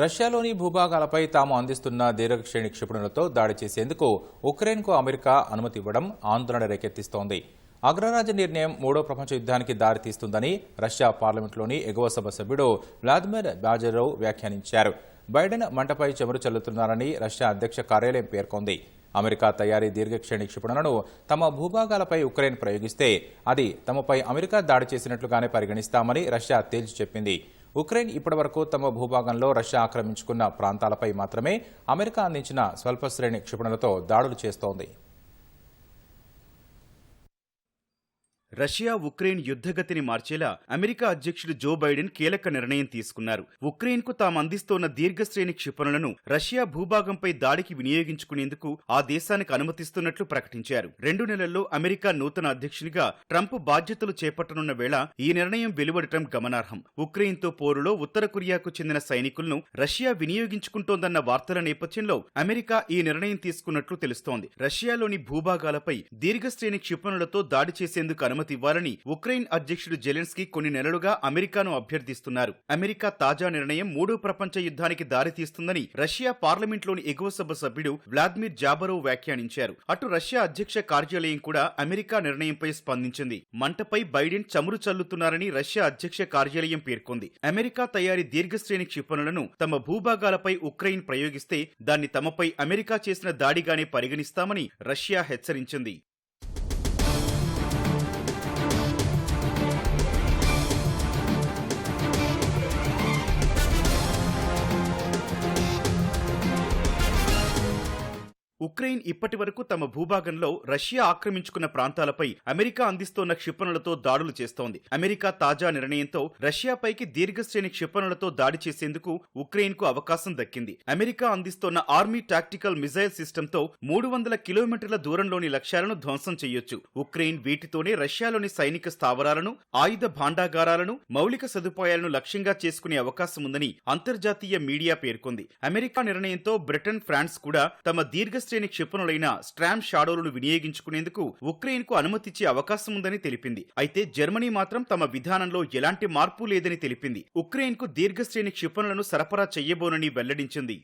రష్యాలోని భూభాగాలపై తాము అందిస్తున్న దీర్ఘశ్రేణి క్షిపణులతో దాడి చేసేందుకు ఉక్రెయిన్కు అమెరికా అనుమతి ఇవ్వడం ఆందోళన రేకెత్తిస్తోంది. అగ్రరాజ నిర్ణయం మూడో ప్రపంచ యుద్ధానికి దారితీస్తుందని రష్యా పార్లమెంట్లోని ఎగువ సభ సభ్యుడు వ్లాదిమిర్ బాజరోవ్ వ్యాఖ్యానించారు. బైడెన్ మంటపై చెమరు చల్లుతున్నారని రష్యా అధ్యక్ష కార్యాలయం పేర్కొంది. అమెరికా తయారీ దీర్ఘశ్రేణి క్షిపణులను తమ భూభాగాలపై ఉక్రెయిన్ ప్రయోగిస్తే అది తమపై అమెరికా దాడి చేసినట్లుగానే పరిగణిస్తామని రష్యా తేల్చి చెప్పింది. ఉక్రెయిన్ ఇప్పటివరకు తమ భూభాగంలో రష్యా ఆక్రమించుకున్న ప్రాంతాలపై మాత్రమే అమెరికా అందించిన స్వల్పశ్రేణి క్షిపణులతో దాడులు చేస్తోంది. రష్యా ఉక్రెయిన్ యుద్ధగతిని మార్చేలా అమెరికా అధ్యక్షుడు జో బైడెన్ కీలక నిర్ణయం తీసుకున్నారు. ఉక్రెయిన్కు తాము అందిస్తోన్న దీర్ఘశ్రేణి క్షిపణులను రష్యా భూభాగంపై దాడికి వినియోగించుకునేందుకు ఆ దేశానికి అనుమతిస్తున్నట్లు ప్రకటించారు. రెండు నెలల్లో అమెరికా నూతన అధ్యక్షునిగా ట్రంప్ బాధ్యతలు చేపట్టనున్న వేళ ఈ నిర్ణయం వెలువడటం గమనార్హం. ఉక్రెయిన్తో పోరులో ఉత్తర కొరియాకు చెందిన సైనికులను రష్యా వినియోగించుకుంటోందన్న వార్తల నేపథ్యంలో అమెరికా ఈ నిర్ణయం తీసుకున్నట్లు తెలుస్తోంది. రష్యాలోని భూభాగాలపై దీర్ఘశ్రేణి క్షిపణులతో దాడి చేసేందుకు అనుమతి ఇవ్వాలని ఉక్రెయిన్ అధ్యక్షుడు జెలెన్స్కీ కొన్ని నెలలుగా అమెరికాను అభ్యర్థిస్తున్నారు. అమెరికా తాజా నిర్ణయం మూడో ప్రపంచ యుద్ధానికి దారితీస్తుందని రష్యా పార్లమెంట్లోని ఎగువ సభ సభ్యుడు వ్లాదిమిర్ జాబరోవ్ వ్యాఖ్యానించారు. అటు రష్యా అధ్యక్ష కార్యాలయం కూడా అమెరికా నిర్ణయంపై స్పందించింది. మంటపై బైడెన్ చమురు చల్లుతున్నారని రష్యా అధ్యక్ష కార్యాలయం పేర్కొంది. అమెరికా తయారీ దీర్ఘశ్రేణి క్షిపణులను తమ భూభాగాలపై ఉక్రెయిన్ ప్రయోగిస్తే దాన్ని తమపై అమెరికా చేసిన దాడిగానే పరిగణిస్తామని రష్యా హెచ్చరించింది. ఉక్రెయిన్ ఇప్పటి వరకు తమ భూభాగంలో రష్యా ఆక్రమించుకున్న ప్రాంతాలపై అమెరికా అందిస్తోన్న క్షిపణులతో దాడులు చేస్తోంది. అమెరికా తాజా నిర్ణయంతో రష్యాపైకి దీర్ఘశ్రేణి క్షిపణులతో దాడి చేసేందుకు ఉక్రెయిన్కు అవకాశం దక్కింది. అమెరికా అందిస్తోన్న ఆర్మీ టాక్టికల్ మిజైల్ సిస్టంతో మూడు వందల కిలోమీటర్ల దూరంలోని లక్ష్యాలను ధ్వంసం చేయొచ్చు. ఉక్రెయిన్ వీటితోనే రష్యాలోని సైనిక స్థావరాలను ఆయుధ భాండాగారాలను మౌలిక సదుపాయాలను లక్ష్యంగా చేసుకునే అవకాశం ఉందని అంతర్జాతీయ మీడియా పేర్కొంది. అమెరికా నిర్ణయంతో బ్రిటన్ ఫ్రాన్స్ కూడా తమ దీర్ఘ శ్రేణి క్షిపణులైన స్ట్రామ్ షాడోలను వినియోగించుకునేందుకు ఉక్రెయిన్కు అనుమతిచ్చే అవకాశం ఉందని తెలిపింది. అయితే జర్మనీ మాత్రం తమ విధానంలో ఎలాంటి మార్పు లేదని తెలిపింది. ఉక్రెయిన్కు దీర్ఘశ్రేణి క్షిపణులను సరఫరా చెయ్యబోనని వెల్లడించింది.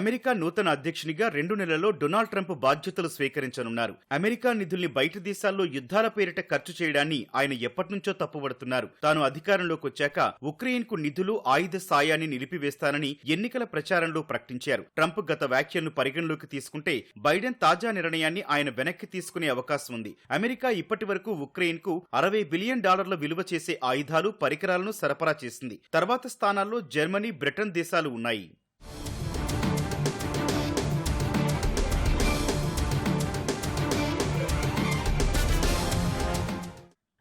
అమెరికా నూతన అధ్యక్షునిగా రెండు నెలల్లో డొనాల్డ్ ట్రంప్ బాధ్యతలు స్వీకరించనున్నారు. అమెరికా నిధుల్ని బయట దేశాల్లో యుద్ధాల పేరిట ఖర్చు చేయడాన్ని ఆయన ఎప్పటినుంచో తప్పుపడుతున్నారు తాను అధికారంలోకి వచ్చాక ఉక్రెయిన్కు నిధులు ఆయుధ సాయాన్ని నిలిపివేస్తానని ఎన్నికల ప్రచారంలో ప్రకటించారు. ట్రంప్ గత వ్యాఖ్యలను పరిగణలోకి తీసుకుంటే బైడెన్ తాజా నిర్ణయాన్ని ఆయన వెనక్కి తీసుకునే అవకాశం ఉంది. అమెరికా ఇప్పటి వరకు ఉక్రెయిన్కు అరవై బిలియన్ డాలర్ల విలువ చేసే ఆయుధాలు పరికరాలను సరఫరా చేసింది. తర్వాత స్థానాల్లో జర్మనీ బ్రిటన్ దేశాలు ఉన్నాయి.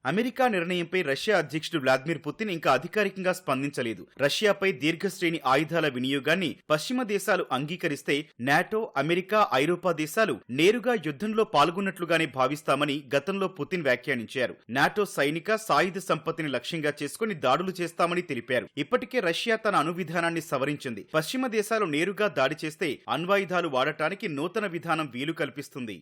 అమెరికా నిర్ణయంపై రష్యా అధ్యక్షుడు వ్లాదిమిర్ పుతిన్ ఇంకా అధికారికంగా స్పందించలేదు. రష్యాపై దీర్ఘశ్రేణి ఆయుధాల వినియోగాన్ని పశ్చిమ దేశాలు అంగీకరిస్తే నాటో అమెరికా ఐరోపా దేశాలు నేరుగా యుద్ధంలో పాల్గొన్నట్లుగానే భావిస్తామని గతంలో పుతిన్ వ్యాఖ్యానించారు. నాటో సైనిక సాయుధ సంపత్తిని లక్ష్యంగా చేసుకుని దాడులు చేస్తామని తెలిపారు. ఇప్పటికే రష్యా తన అణు విధానాన్ని సవరించింది. పశ్చిమ దేశాలు నేరుగా దాడి చేస్తే అణ్వాయుధాలు వాడటానికి నూతన విధానం వీలు కల్పిస్తుంది.